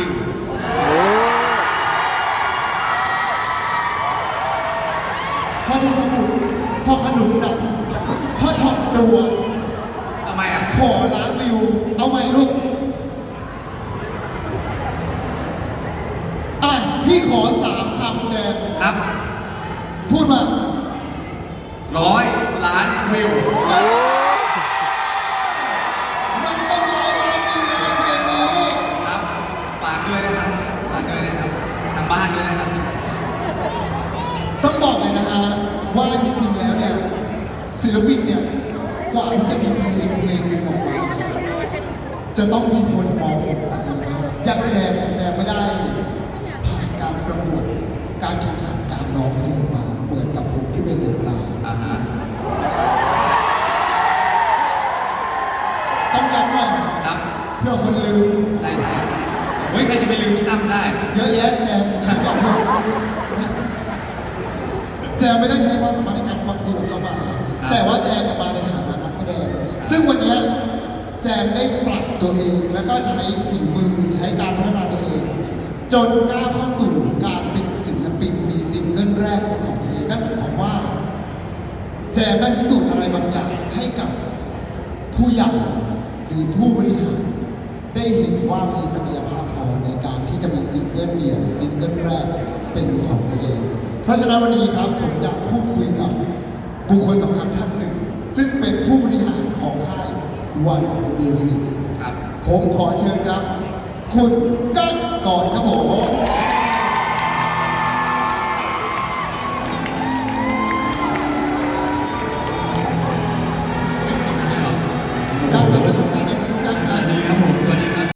วิวพ่อทำบุญพ่อขนุนหนักพ่อทำตัวทำไมอะ ขอล้านวิว เอาไหมลูก อะ พี่ขอสามคำแจนครับ พูดมาร้อยล้านวิว บ้านด้วยนะครับ ต้องบอกเลยนะฮะว่าจริงๆแล้วเนี่ยศิลปินเนี่ยกว่าที่จะมีเพลงเพลงหนึ่งออกมาจะต้องมีคนมองเห็นศักยภาพอย่างแจมแจมไม่ได้ผ่านการประกวดการแข่งขันการร้องเพลงมาเหมือนกับผมที่เป็นเดอะสตาร์อ่าฮะต้องย้ำหน่อยครับ เพื่อคนลืม ใช่ใช่เฮ้ยใครจะไปลืมพี่ตั้มได้ เยอะแยะแจมที่บอกผมแจ มไม่ได้ใช้ความสามารถในการประกวดเข้ามา แต่ว่าแจมมาในฐานะนักแสดง ซึ่งวันเนี้ยแจมได้ปรับตัวเองแล้วก็ใช้ฝีมือใช้การพัฒนาตัวเอง จนก้าวเข้าสู่การเป็นศิลปินมีซิงเกิลแรกของตัวเองนั่นหมายความว่า แจมได้พิสูจน์อะไรบางอย่างให้กับผู้ใหญ่หรือผู้บริหาร ได้เห็นว่ามีศักยภาพพอในการที่จะมีซิงเกิลเดี่ยวซิงเกิลแรก เป็นของตัวเอง เพราะฉะนั้นวันนี้ครับผมอยากพูดคุยกับบุคคลสำคัญท่านหนึ่ง ซึ่งเป็นผู้บริหารของค่ายวันมิวสิกครับ ผมขอเชิญครับ คุณกั้งก่อนครับผม